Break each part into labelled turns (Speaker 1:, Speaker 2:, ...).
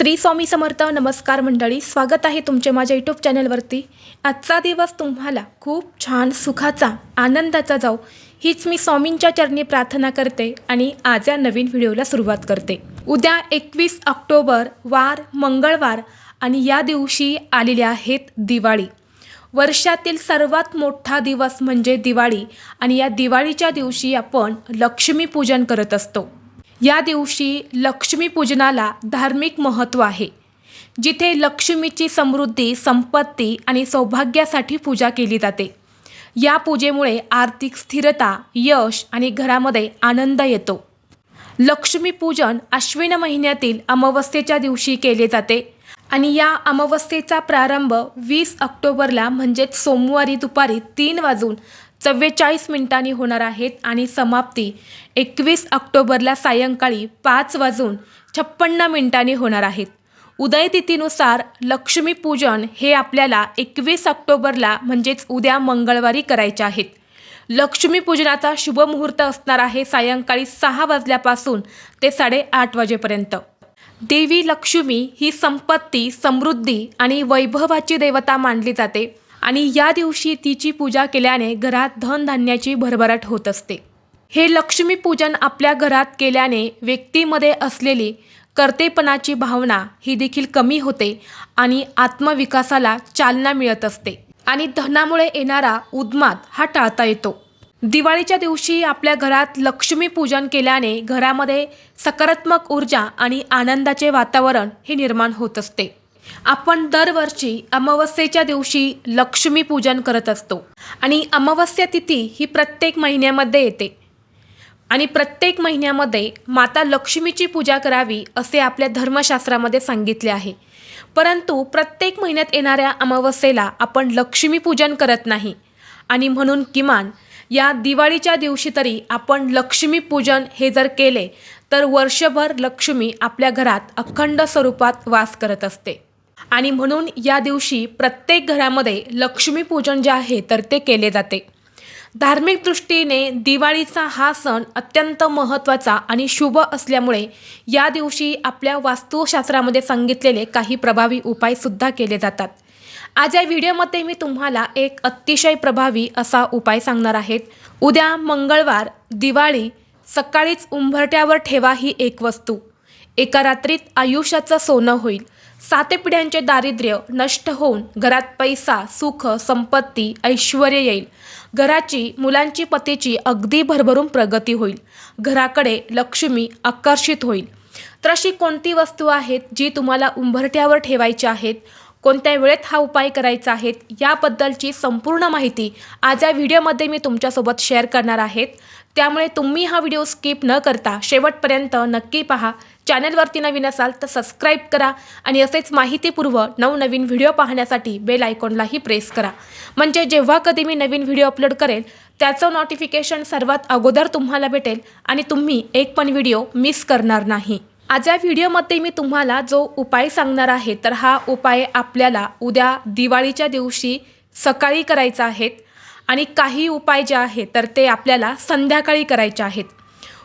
Speaker 1: श्री स्वामी समर्थ नमस्कार मंडळी स्वागत आहे तुमचे माझ्या यूट्यूब चॅनलवरती. आजचा दिवस तुम्हाला खूप छान सुखाचा आनंदाचा जाऊ हीच मी स्वामींच्या चरणी प्रार्थना करते आणि आज या नवीन व्हिडिओला सुरुवात करते. उद्या एकवीस ऑक्टोबर वार मंगळवार आणि या दिवशी आलेल्या आहेत दिवाळी. वर्षातील सर्वात मोठा दिवस म्हणजे दिवाळी आणि या दिवाळीच्या दिवशी आपण लक्ष्मीपूजन करत असतो. या दिवशी लक्ष्मीपूजनाला धार्मिक महत्त्व आहे. जिथे लक्ष्मीची समृद्धी संपत्ती आणि सौभाग्यासाठी पूजा केली जाते. या पूजेमुळे आर्थिक स्थिरता यश आणि घरामध्ये आनंद येतो. लक्ष्मीपूजन अश्विन महिन्यातील अमावस्येच्या दिवशी केले जाते आणि या अमावस्येचा प्रारंभ वीस ऑक्टोबरला म्हणजेच सोमवारी दुपारी तीन वाजून चव्वेचाळीस मिनिटांनी होणार आहेत आणि समाप्ती. एकवीस ऑक्टोबरला सायंकाळी पाच वाजून छप्पन्न मिनिटांनी होणार आहेत. उदयतिथीनुसार लक्ष्मीपूजन हे आपल्याला एकवीस ऑक्टोबरला म्हणजेच उद्या मंगळवारी करायचे आहेत. लक्ष्मीपूजनाचा शुभमुहूर्त असणार आहे सायंकाळी सहा वाजल्यापासून ते साडेआठ वाजेपर्यंत. देवी लक्ष्मी ही संपत्ती समृद्धी आणि वैभवाची देवता मानली जाते. आणि या दिवशी तिची पूजा केल्याने घरात धनधान्याची भरभराट होत असते. हे लक्ष्मीपूजन आपल्या घरात केल्याने व्यक्तीमध्ये असलेली कर्तेपणाची भावना ही देखील कमी होते आणि आत्मविकासाला चालना मिळत असते आणि धनामुळे येणारा उद्माद हा टाळता येतो. दिवाळीच्या दिवशी आपल्या घरात लक्ष्मीपूजन केल्याने घरामध्ये सकारात्मक ऊर्जा आणि आनंदाचे वातावरण हे निर्माण होत असते. आपण दरवर्षी अमावस्येच्या दिवशी लक्ष्मीपूजन करत असतो. आणि अमावस्या तिथी ही प्रत्येक महिन्यामध्ये येते. आणि प्रत्येक महिन्यामध्ये माता लक्ष्मीची पूजा करावी असे आपल्या धर्मशास्त्रामध्ये सांगितले आहे. परंतु प्रत्येक महिन्यात येणाऱ्या अमावस्येला आपण लक्ष्मीपूजन करत नाही. आणि म्हणून किमान या दिवाळीच्या दिवशी तरी आपण लक्ष्मीपूजन हे जर केले तर वर्षभर लक्ष्मी आपल्या घरात अखंड स्वरूपात वास करत असते. आणि म्हणून या दिवशी प्रत्येक घरामध्ये लक्ष्मीपूजन जे आहे तर ते केले जाते. धार्मिक दृष्टीने दिवाळीचा हा सण अत्यंत महत्त्वाचा आणि शुभ असल्यामुळे या दिवशी आपल्या वास्तुशास्त्रामध्ये सांगितलेले काही प्रभावी उपायसुद्धा केले जातात. आज या व्हिडिओमध्ये मी तुम्हाला एक अतिशय प्रभावी असा उपाय सांगणार आहेत उद्या मंगळवार दिवाळी सकाळीच उंबरट्यावर ठेवा ही एक वस्तू. एका रात्रीत आयुष्याचं सोनं होईल. साते पिढ्यांचे दारिद्र्य नष्ट होऊन घरात पैसा सुख संपत्ती ऐश्वर येईल. घराची मुलांची पतीची अगदी भरभरून प्रगती होईल. घराकडे लक्ष्मी आकर्षित होईल. तर अशी कोणती वस्तू आहेत जी तुम्हाला उंबरट्यावर ठेवायची आहेत? कोणत्या वेळेत हा उपाय करायचा आहे? याबद्दलची संपूर्ण माहिती आज या व्हिडिओमध्ये मी तुमच्यासोबत शेअर करणार आहेत. त्यामुळे तुम्ही हा व्हिडिओ स्किप न करता शेवटपर्यंत नक्की पहा. चॅनलवरती नवीन असाल तर सबस्क्राईब करा आणि असेच माहितीपूर्व नवनवीन व्हिडिओ पाहण्यासाठी बेल आयकॉनलाही प्रेस करा. म्हणजे जेव्हा कधी मी नवीन व्हिडिओ अपलोड करेल त्याचं नोटिफिकेशन सर्वात अगोदर तुम्हाला भेटेल आणि तुम्ही एक पण व्हिडिओ मिस करणार नाही. आज या व्हिडिओमध्ये मी तुम्हाला जो उपाय सांगणार आहे तर हा उपाय आपल्याला उद्या दिवाळीच्या दिवशी सकाळी करायचा आहेत आणि काही उपाय जे आहेत तर ते आपल्याला संध्याकाळी करायचे आहेत.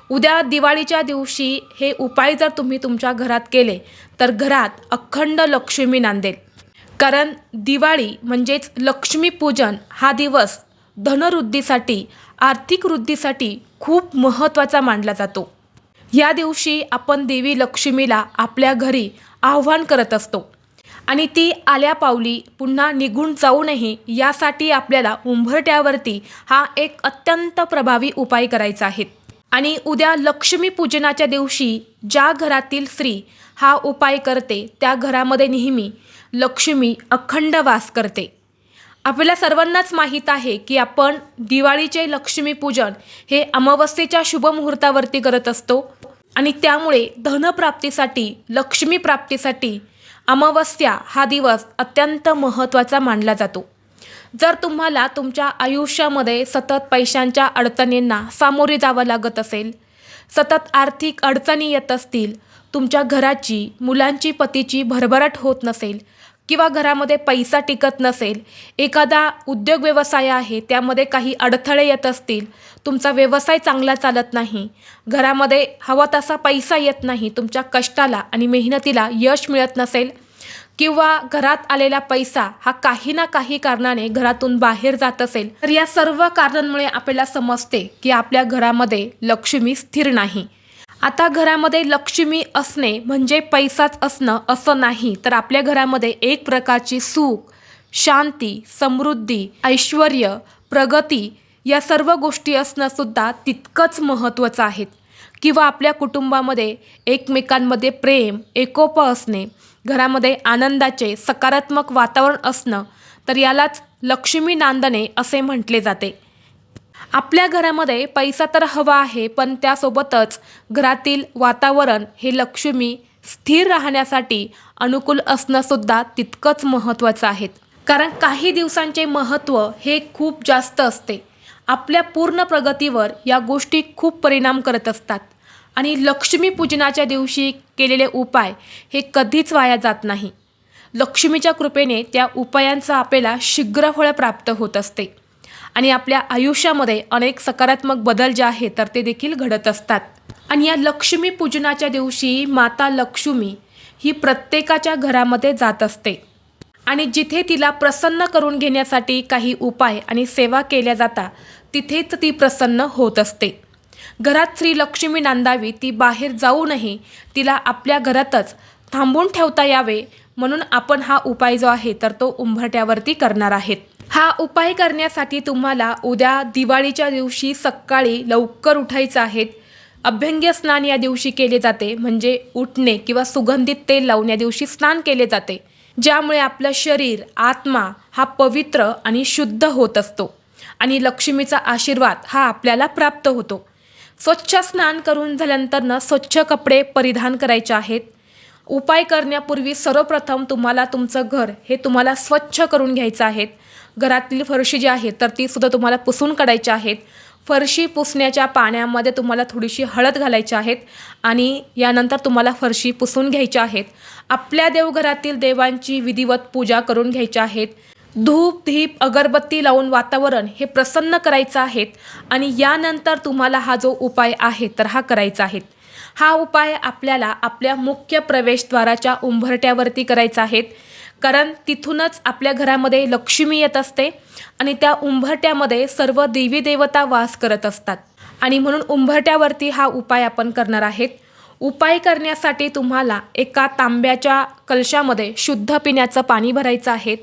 Speaker 1: उद्या दिवाळीच्या दिवशी हे उपाय जर तुम्ही तुमच्या घरात केले तर घरात अखंड लक्ष्मी नांदेल. कारण दिवाळी म्हणजेच लक्ष्मीपूजन हा दिवस धनवृद्धीसाठी आर्थिक वृद्धीसाठी खूप महत्त्वाचा मानला जातो. या दिवशी आपण देवी लक्ष्मीला आपल्या घरी आव्हान करत असतो आणि ती आल्या पावली पुन्हा निघून जाऊ नये यासाठी आपल्याला उंबरट्यावरती हा एक अत्यंत प्रभावी उपाय करायचा आहे. आणि उद्या लक्ष्मीपूजनाच्या दिवशी ज्या घरातील स्त्री हा उपाय करते त्या घरामध्ये नेहमी लक्ष्मी अखंड वास करते. आपल्याला सर्वांनाच माहीत आहे की आपण दिवाळीचे लक्ष्मीपूजन हे अमावस्येच्या शुभमुहूर्तावरती करत असतो आणि त्यामुळे धनप्राप्तीसाठी लक्ष्मी प्राप्तीसाठी अमावस्या हा दिवस अत्यंत महत्त्वाचा मानला जातो. जर तुम्हाला तुमच्या आयुष्यामध्ये सतत पैशांच्या अडचणींना सामोरे जावं लागत असेल सतत आर्थिक अडचणी येत असतील तुमच्या घराची मुलांची पतीची भरभराट होत नसेल किंवा घरामध्ये पैसा टिकत नसेल एखादा उद्योग व्यवसाय आहे त्यामध्ये काही अडथळे येत असतील तुमचा व्यवसाय चांगला चालत नाही घरामध्ये हवा तसा पैसा येत नाही तुमच्या कष्टाला आणि मेहनतीला यश मिळत नसेल किंवा घरात आलेला पैसा हा काही ना काही कारणाने घरातून बाहेर जात असेल तर या सर्व कारणांमुळे आपल्याला समजते की आपल्या घरामध्ये लक्ष्मी स्थिर नाही. आता घरामध्ये लक्ष्मी असणे म्हणजे पैसाच असणं असं नाही. तर आपल्या घरामध्ये एक प्रकारची सुख शांती समृद्धी ऐश्वर प्रगती या सर्व गोष्टी असणं सुद्धा तितकंच महत्त्वाचं आहेत किंवा आपल्या कुटुंबामध्ये एकमेकांमध्ये प्रेम एकोपं असणे घरामध्ये आनंदाचे सकारात्मक वातावरण असणं तर यालाच लक्ष्मी नांदणे असे म्हटले जाते. आपल्या घरामध्ये पैसा तर हवा आहे पण त्यासोबतच घरातील वातावरण हे लक्ष्मी स्थिर राहण्यासाठी अनुकूल असणंसुद्धा तितकंच महत्त्वाचं आहे. कारण काही दिवसांचे महत्त्व हे खूप जास्त असते. आपल्या पूर्ण प्रगतीवर या गोष्टी खूप परिणाम करत असतात. आणि लक्ष्मीपूजनाच्या दिवशी केलेले उपाय हे कधीच वाया जात नाही. लक्ष्मीच्या कृपेने त्या उपायांचा आपल्याला शीघ्र फळ प्राप्त होत असते. आणि आपल्या आयुष्यामध्ये अनेक सकारात्मक बदल जे आहेत तर ते देखील घडत असतात. आणि या लक्ष्मीपूजनाच्या दिवशी माता लक्ष्मी ही प्रत्येकाच्या घरामध्ये जात असते. आणि जिथे तिला प्रसन्न करून घेण्यासाठी काही उपाय आणि सेवा केल्या जातात तिथेच ती प्रसन्न होत असते. घरात श्री लक्ष्मी नांदावी ती बाहेर जाऊ नये तिला आपल्या घरातच थांबून ठेवता यावे म्हणून आपण हा उपाय जो आहे तर तो उंबरट्यावरती करणार आहेत. हा उपाय करण्यासाठी तुम्हाला उद्या दिवाळीच्या दिवशी सकाळी लवकर उठायचं आहे. अभ्यंग्य स्नान या दिवशी केले जाते म्हणजे उठणे किंवा सुगंधित तेल लावून या दिवशी स्नान केले जाते. ज्यामुळे आपलं शरीर आत्मा हा पवित्र आणि शुद्ध होत असतो आणि लक्ष्मीचा आशीर्वाद हा आपल्याला प्राप्त होतो. स्वच्छ स्नान करून झाल्यानंतरनं स्वच्छ कपडे परिधान करायचे आहेत. उपाय करण्यापूर्वी सर्वप्रथम तुम्हाला तुमचं घर हे तुम्हाला स्वच्छ करून घ्यायचं आहेत. घरातील फरशी जी आहे तर ती सुद्धा तुम्हाला पुसून काढायची आहेत. फरशी पुसण्याच्या पाण्यामध्ये तुम्हाला थोडीशी हळद घालायची आहेत आणि यानंतर तुम्हाला फरशी पुसून घ्यायच्या आहेत. आपल्या देवघरातील देवांची विधिवत पूजा करून घ्यायच्या आहेत. धूप धीप अगरबत्ती लावून वातावरण हे प्रसन्न करायचं आहेत आणि यानंतर तुम्हाला हा जो उपाय आहे तर हा करायचा आहे. हा उपाय आपल्याला आपल्या मुख्य प्रवेशद्वाराच्या उंबरट्यावरती करायचा आहेत कारण तिथूनच आपल्या घरामध्ये लक्ष्मी येत असते आणि त्या उंबरट्यामध्ये सर्व देवी देवता वास करत असतात. आणि म्हणून उंबरट्यावरती हा उपाय आपण करणार आहेत. उपाय करण्यासाठी तुम्हाला एका तांब्याच्या कलशामध्ये शुद्ध पिण्याचं पाणी भरायचं आहे.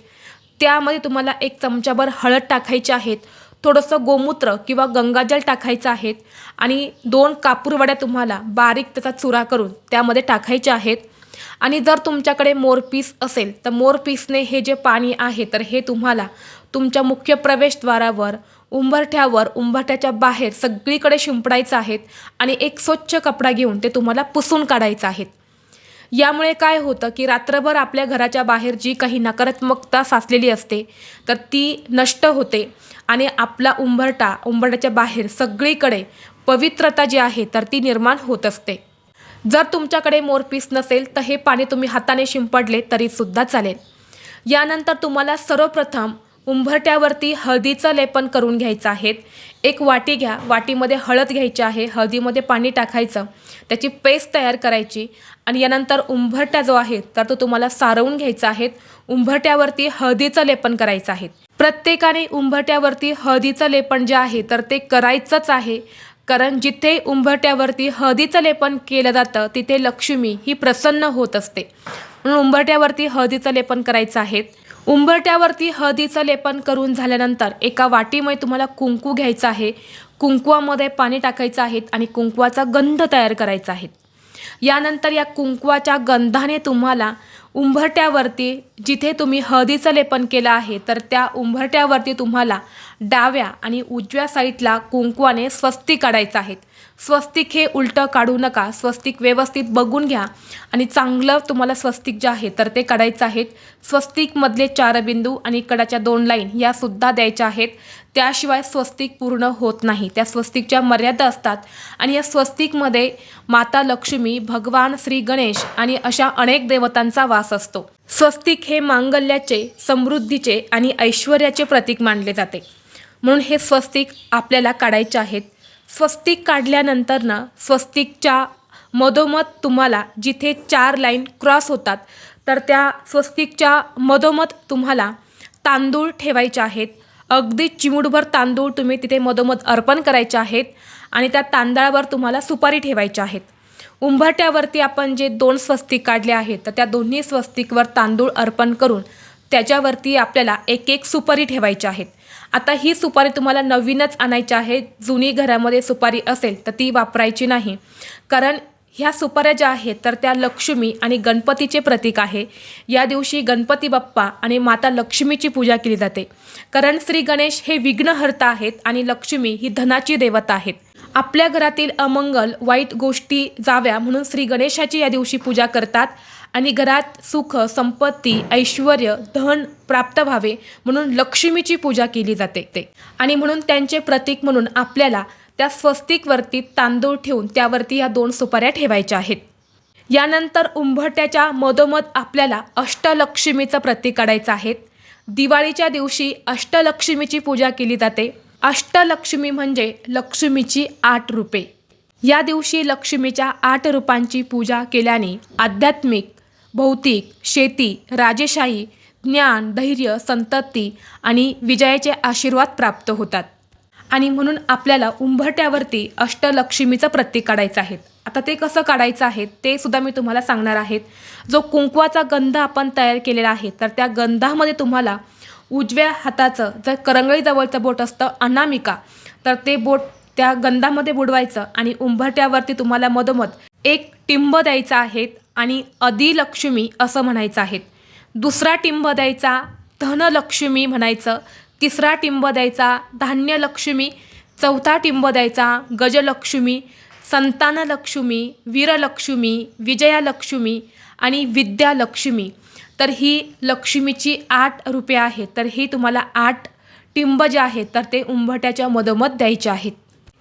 Speaker 1: त्यामध्ये तुम्हाला एक चमचाभर हळद टाकायची आहेत थोडंसं गोमूत्र किंवा गंगाजल टाकायचं आहेत आणि दोन कापूरवड्या तुम्हाला बारीक त्याचा चुरा करून त्यामध्ये टाकायच्या आहेत. आणि जर तुमच्याकडे मोरपीस असेल तर मोरपीसने हे जे पाणी आहे तर हे तुम्हाला तुमच्या मुख्य प्रवेशद्वारावर उंबरठ्यावर उंबरठ्याच्या बाहेर सगळीकडे शिंपडायचं आहेत आणि एक स्वच्छ कपडा घेऊन ते तुम्हाला पुसून काढायचं आहेत. यामुळे काय होतं की रात्रभर आपल्या घराच्या बाहेर जी काही नकारात्मकता साचलेली असते तर ती नष्ट होते. आणि आपला उंबरटा उंबरट्याच्या बाहेर सगळीकडे पवित्रता जी आहे तर ती निर्माण होत असते. जर तुमच्याकडे मोरपीस नसेल तर हे पाणी तुम्ही हाताने शिंपडले तरीसुद्धा चालेल. यानंतर तुम्हाला सर्वप्रथम उंबरट्यावरती हळदीचं लेपन करून घ्यायचं आहे. एक वाटी घ्या वाटीमध्ये हळद घ्यायची आहे हळदीमध्ये पाणी टाकायचं त्याची पेस्ट तयार करायची आणि यानंतर उंबरट्या जो आहे तर तो तुम्हाला सारवून घ्यायचा आहे. उंबरट्यावरती हळदीचं लेपन करायचं आहे. प्रत्येकाने उंबरट्यावरती हळदीचं लेपन जे आहे तर ते करायचंच आहे. कारण जिथे उंबरट्यावरती हळदीचं लेपन केलं जातं तिथे लक्ष्मी ही प्रसन्न होत असते. म्हणून उंबरट्यावरती हळदीचं लेपन करायचं आहे. उंबरट्यावरती हळदीचं लेपन करून झाल्यानंतर एका वाटीमध्ये तुम्हाला कुंकू घ्यायचं आहे. कुंकवामध्ये पाणी टाकायचं आहे आणि कुंकवाचा गंध तयार करायचा आहे. यानंतर या कुंकवाच्या गंधाने तुम्हाला उंबरट्यावरती जिथे तुम्ही हळदीचं लेपन केलं आहे तर त्या उंबरट्यावरती तुम्हाला डाव्या आणि उजव्या साईडला कुंकवाने स्वस्तिक काढायचं आहेत स्वस्तिक हे उलटं काढू नका. स्वस्तिक व्यवस्थित बघून घ्या आणि चांगलं तुम्हाला स्वस्तिक जे आहे तर ते काढायचं आहेत स्वस्तिकमधले चार बिंदू आणि कडाच्या दोन लाईन यासुद्धा द्यायच्या आहेत. त्याशिवाय स्वस्तिक पूर्ण होत नाही. त्या स्वस्तिकच्या मर्यादा असतात. आणि या स्वस्तिकमध्ये माता लक्ष्मी भगवान श्री गणेश आणि अशा अनेक देवतांचा वास असतो. स्वस्तिक हे मांगल्याचे समृद्धीचे आणि ऐश्वर्याचे प्रतीक मानले जाते. म्हणून हे स्वस्तिक आपल्याला काढायचे आहेत. स्वस्तिक काढल्यानंतर ना स्वस्तिकच्या मधोमध तुम्हाला जिथे चार लाईन क्रॉस होतात तर त्या स्वस्तिकच्या मधोमध तुम्हाला तांदूळ ठेवायचे आहेत. अगदी चिमूटभर तांदूळ तुम्ही तिथे मधोमध अर्पण करायचे आहेत आणि त्या तांदळावर तुम्हाला सुपारी ठेवायच्या आहेत. उंबरट्यावरती आपण जे दोन स्वस्तिक काढले आहेत तर त्या दोन्ही स्वस्तिकवर तांदूळ अर्पण करून त्याच्यावरती आपल्याला एक एक सुपारी ठेवायची आहेत. आता ही सुपारी तुम्हाला नवीनच आणायची आहे. जुनी घरामध्ये सुपारी असेल तर ती वापरायची नाही. कारण ह्या सुपाऱ्या ज्या आहेत तर त्या लक्ष्मी आणि गणपतीचे प्रतीक आहे. या दिवशी गणपती बाप्पा आणि माता लक्ष्मीची पूजा केली जाते. कारण श्री गणेश हे विघ्नहर्ता आहेत आणि लक्ष्मी ही धनाची देवता आहेत. आपल्या घरातील अमंगल वाईट गोष्टी जाव्या म्हणून श्री गणेशाची या दिवशी पूजा करतात आणि घरात सुख संपत्ती ऐश्वर धन प्राप्त व्हावे म्हणून लक्ष्मीची पूजा केली जाते ते. आणि म्हणून त्यांचे प्रतीक म्हणून आपल्याला त्या स्वस्तिकवरती तांदूळ ठेवून त्यावरती ह्या दोन सुपाऱ्या ठेवायच्या आहेत. यानंतर उंबरट्याच्या मधोमध आपल्याला अष्टलक्ष्मीचं प्रतीक काढायचं आहे. दिवाळीच्या दिवशी अष्टलक्ष्मीची पूजा केली जाते. अष्टलक्ष्मी म्हणजे लक्ष्मीची आठ रूपे. या दिवशी लक्ष्मीच्या आठ रूपांची पूजा केल्याने आध्यात्मिक भौतिक शेती राजेशाही ज्ञान धैर्य संतती आणि विजयाचे आशीर्वाद प्राप्त होतात. आणि म्हणून आपल्याला उंबरट्यावरती अष्टलक्ष्मीचं प्रतीक काढायचं आहे. आता ते कसं काढायचं आहे ते सुद्धा मी तुम्हाला सांगणार आहेत जो कुंकवाचा गंध आपण तयार केलेला आहे तर त्या गंधामध्ये तुम्हाला उजव्या हाताचं जर करंगळीजवळचं बोट असतं अनामिका तर ते बोट त्या गंधामध्ये बुडवायचं आणि उंबरट्यावरती तुम्हाला मधोमध एक टिंब द्यायचा आहे आणि अधिलक्ष्मी असं म्हणायचं आहे. दुसरा टिंब द्यायचा धनलक्ष्मी म्हणायचं तिसरा टिंब द्यायचा धान्यलक्ष्मी. चौथा टिंब द्यायचा गजलक्ष्मी. संतानलक्ष्मी वीरलक्ष्मी विजयालक्ष्मी आणि विद्यालक्ष्मी. तर ही लक्ष्मीची आठ रूपे आहेत. तर ही तुम्हाला आठ टिंब जे आहेत तर ते उंबरट्याच्या मधोमध द्यायचे आहेत.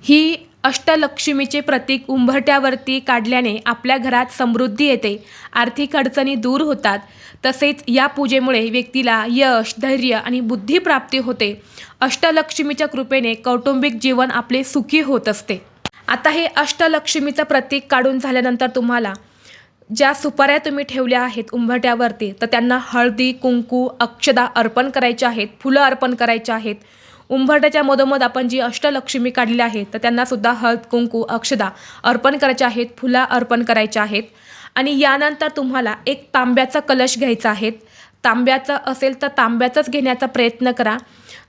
Speaker 1: ही अष्टलक्ष्मीचे प्रतीक उंबरट्यावरती काढल्याने आपल्या घरात समृद्धी येते. आर्थिक अडचणी दूर होतात. तसेच या पूजेमुळे व्यक्तीला यश धैर्य आणि बुद्धिप्राप्ती होते. अष्टलक्ष्मीच्या कृपेने कौटुंबिक जीवन आपले सुखी होत असते. आता हे अष्टलक्ष्मीचं प्रतीक काढून झाल्यानंतर तुम्हाला ज्या सुपाऱ्या तुम्ही ठेवल्या आहेत उंबरट्यावरती तर त्यांना हळदी कुंकू अक्षदा अर्पण करायच्या आहेत फुलं अर्पण करायच्या आहेत. उंबरट्याच्या मधोमध आपण जी अष्टलक्ष्मी काढली आहे तर त्यांनासुद्धा हळद कुंकू अक्षदा अर्पण करायच्या आहेत फुलं अर्पण करायच्या आहेत. आणि यानंतर तुम्हाला एक तांब्याचा कलश घ्यायचा आहे तांब्याचा असेल तर तांब्याचाच घेण्याचा प्रयत्न करा.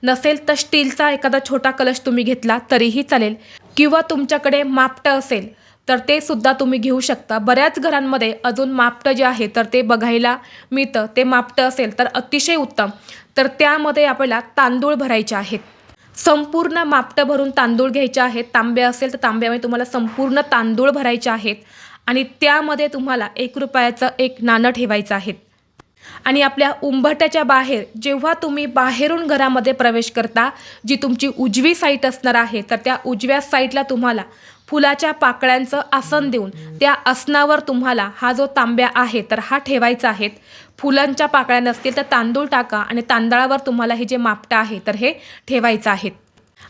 Speaker 1: नसेल तर स्टीलचा एखादा छोटा कलश तुम्ही घेतला तरीही चालेल. किंवा तुमच्याकडे मापटं असेल तर ते सुद्धा तुम्ही घेऊ शकता. बऱ्याच घरांमध्ये अजून मापटं जे आहे तर ते बघायला मिळतं. ते मापटं असेल तर अतिशय उत्तम. तर त्यामध्ये आपल्याला तांदूळ भरायचे आहेत. संपूर्ण मापटं भरून तांदूळ घ्यायचे आहेत. तांबे असेल तर तांब्यामध्ये तुम्हाला संपूर्ण तांदूळ भरायचे आहेत. आणि त्यामध्ये तुम्हाला एक रुपयाचं एक नाणं ठेवायचं आहे. आणि आपल्या उंबरट्याच्या बाहेर जेव्हा तुम्ही बाहेरून घरामध्ये प्रवेश करता जी तुमची उजवी साईट असणार आहे तर त्या उजव्या साईटला तुम्हाला फुलाच्या पाकळ्यांचं आसन देऊन त्या आसनावर तुम्हाला हा जो तांब्या आहे तर हा ठेवायचा आहे. फुलांच्या पाकळ्या नसतील तर तांदूळ टाका आणि तांदळावर तुम्हाला हे जे मापटं आहे तर हे ठेवायचं आहे.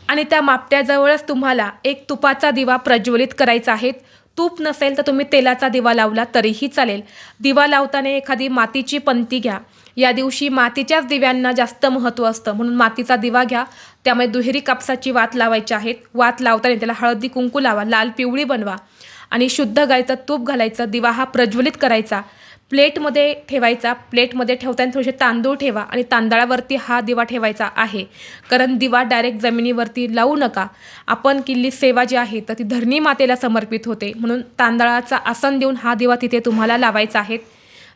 Speaker 1: आणि त्या मापट्याजवळच तुम्हाला एक तुपाचा दिवा प्रज्वलित करायचा आहे. तूप नसेल तर तुम्ही तेलाचा दिवा लावला तरीही चालेल. दिवा लावताना एखादी मातीची पंती घ्या. या दिवशी मातीच्याच दिव्यांना जास्त महत्त्व असतं. म्हणून मातीचा दिवा घ्या. त्यामुळे दुहेरी कापसाची वात लावायची आहेत. वात लावताना त्याला हळदी कुंकू लावा. लाल पिवळी बनवा. आणि शुद्ध गायचं तूप घालायचं. दिवा हा प्रज्वलित करायचा. प्लेटमध्ये ठेवायचा प्लेटमध्ये ठेवताना थोडेसे तांदूळ ठेवा आणि तांदळावरती हा दिवा ठेवायचा आहे. कारण दिवा डायरेक्ट जमिनीवरती लावू नका. आपण किल्ली सेवा जी आहे तर ती धरणी मातेला समर्पित होते. म्हणून तांदळाचा आसन देऊन हा दिवा तिथे तुम्हाला लावायचा आहे.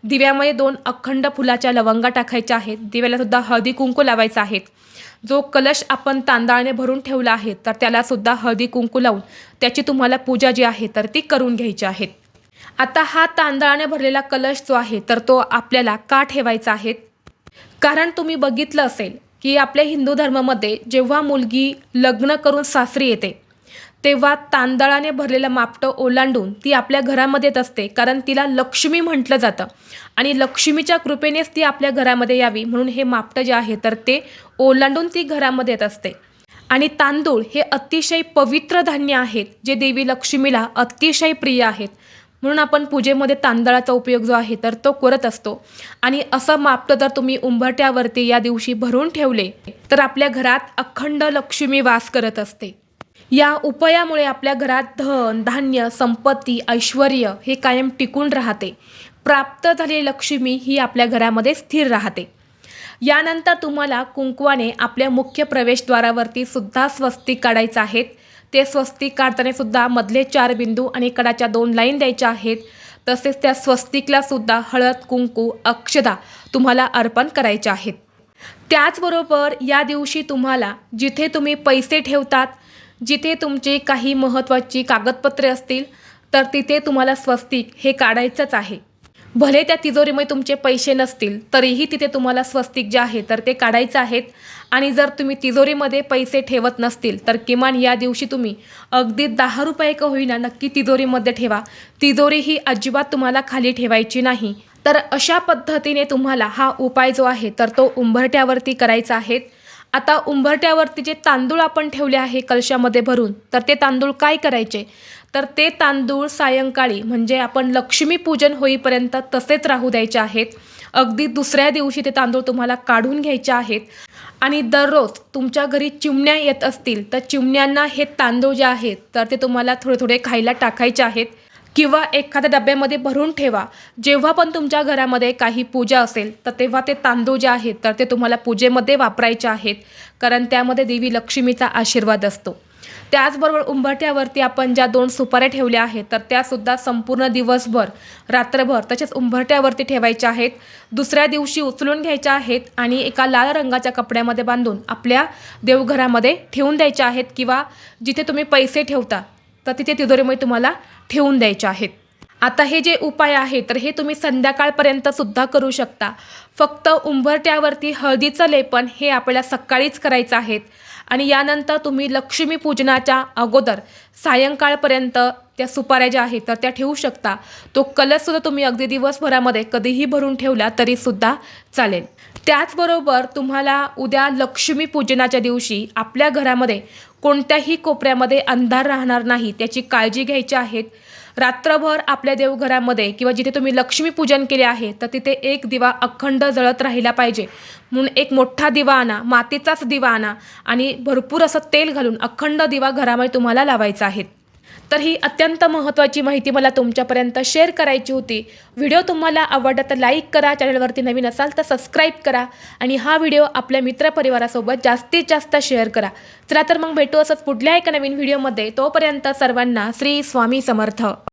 Speaker 1: दिव्यामध्ये दोन अखंड फुलाच्या लवंगा टाकायच्या आहेत. दिव्याला सुद्धा हळदी कुंकू लावायचा आहे. जो कलश आपण तांदळाने भरून ठेवला आहे तर त्याला सुद्धा हळदी कुंकू लावून त्याची तुम्हाला पूजा जी आहे तर ती करून घ्यायची आहेत आता हा तांदळाने भरलेला कलश जो आहे तर तो आपल्याला का ठेवायचा आहे? कारण तुम्ही बघितलं असेल की आपल्या हिंदू धर्मामध्ये जेव्हा मुलगी लग्न करून सासरी येते तेव्हा तांदळाने भरलेलं मापटं ओलांडून ती आपल्या घरामध्ये येत असते कारण तिला लक्ष्मी म्हटलं जातं. आणि लक्ष्मीच्या कृपेनेच ती आपल्या घरामध्ये यावी म्हणून हे मापटं जे आहे तर ते ओलांडून ती घरामध्ये येत असते. आणि तांदूळ हे अतिशय पवित्र धान्य आहेत जे देवी लक्ष्मीला अतिशय प्रिय आहेत. म्हणून आपण पूजेमध्ये तांदळाचा उपयोग जो आहे तर तो करत असतो. आणि असं मापटं जर तुम्ही उंबरट्यावरती या दिवशी भरून ठेवले तर आपल्या घरात अखंड लक्ष्मी वास करत असते. या उपायामुळे आपल्या घरात धन धान्य संपत्ती ऐश्वर हे कायम टिकून राहते. प्राप्त झालेली लक्ष्मी ही आपल्या घरामध्ये स्थिर राहते. यानंतर तुम्हाला कुंकवाने आपल्या मुख्य प्रवेशद्वारावरती सुद्धा स्वस्तिक काढायचं आहेत ते स्वस्तिक काढताना सुद्धा मधले चार बिंदू आणि कडाच्या दोन लाईन द्यायच्या आहेत. तसेच त्या स्वस्तिकला सुद्धा हळद कुंकू अक्षदा तुम्हाला अर्पण करायच्या आहेत. त्याचबरोबर या दिवशी तुम्हाला जिथे तुम्ही पैसे ठेवतात जिथे तुमची काही महत्त्वाची कागदपत्रे असतील तर तिथे तुम्हाला स्वस्तिक हे काढायचंच आहे. भले त्या तिजोरीमध्ये तुमचे पैसे नसतील तरीही तिथे तुम्हाला स्वस्तिक जे आहे तर ते काढायचं आहेत. आणि जर तुम्ही तिजोरीमध्ये पैसे ठेवत नसतील तर किमान या दिवशी तुम्ही अगदी दहा रुपये का होईना नक्की तिजोरीमध्ये ठेवा. तिजोरी ही अजिबात तुम्हाला खाली ठेवायची नाही. तर अशा पद्धतीने तुम्हाला हा उपाय जो आहे तर तो उंबरट्यावरती करायचा आहे. आता उंबरट्यावरती जे तांदूळ आपण ठेवले आहे कलशामध्ये भरून तर ते तांदूळ काय करायचे? तर ते तांदूळ सायंकाळी म्हणजे आपण लक्ष्मीपूजन होईपर्यंत तसेच राहू द्यायचे आहेत. अगदी दुसऱ्या दिवशी ते तांदूळ तुम्हाला काढून घ्यायचे आहेत. आणि दररोज तुमच्या घरी चिमण्या येत असतील तर चिमण्यांना हे तांदूळ जे आहेत तर ते तुम्हाला थोडे थोडे खायला टाकायचे आहेत. किंवा एखाद्या डब्यामध्ये भरून ठेवा. जेव्हा पण तुमच्या घरामध्ये काही पूजा असेल तर तेव्हा ते तांदूळ जे आहेत तर ते तुम्हाला पूजेमध्ये वापरायचे आहेत. कारण त्यामध्ये देवी लक्ष्मीचा आशीर्वाद असतो. त्याचबरोबर उंबरठ्यावरती आपण ज्या दोन सुपाऱ्या ठेवल्या आहेत तर त्यासुद्धा संपूर्ण दिवसभर रात्रभर तसेच उंबरठ्यावरती ठेवायच्या आहेत. दुसऱ्या दिवशी उचलून घ्यायच्या आहेत आणि एका लाल रंगाच्या कपड्यामध्ये बांधून आपल्या देवघरामध्ये ठेवून द्यायच्या आहेत किंवा जिथे तुम्ही पैसे ठेवता तर तिथे तिजोरीमध्ये तुम्हाला ठेवून द्यायचे आहेत. आता हे जे उपाय आहे तर हे तुम्ही संध्याकाळपर्यंत सुद्धा करू शकता. फक्त उंबरट्यावरती हळदीचं लेपन हे आपल्याला सकाळीच करायचं आहे. आणि यानंतर तुम्ही लक्ष्मीपूजनाच्या अगोदर सायंकाळपर्यंत त्या सुपाऱ्या ज्या आहेत तर त्या ठेवू शकता. तो कलशसुद्धा तुम्ही अगदी दिवसभरामध्ये कधीही भरून ठेवला तरीसुद्धा चालेल. त्याचबरोबर तुम्हाला उद्या लक्ष्मीपूजनाच्या दिवशी आपल्या घरामध्ये कोणत्याही कोपऱ्यामध्ये अंधार राहणार नाही त्याची काळजी घ्यायची आहेत रात्रभर आपल्या देवघरामध्ये किंवा जिथे तुम्ही लक्ष्मीपूजन केले आहे तर तिथे एक दिवा अखंड जळत राहिला पाहिजे. म्हणून एक मोठा दिवा आणा मातीचाच दिवा आणा आणि भरपूर असं तेल घालून अखंड दिवा घरामध्ये तुम्हाला लावायचा आहे. तर ही अत्यंत महत्त्वाची माहिती मला तुमच्यापर्यंत शेअर करायची होती. व्हिडिओ तुम्हाला आवडला तर लाईक करा चॅनलवरती नवीन असाल तर सबस्क्राईब करा आणि हा व्हिडिओ आपल्या मित्रपरिवारासोबत जास्तीत जास्त शेअर करा. चला तर मग भेटू असंच पुढल्या एका नवीन व्हिडिओमध्ये. तोपर्यंत सर्वांना श्री स्वामी समर्थ.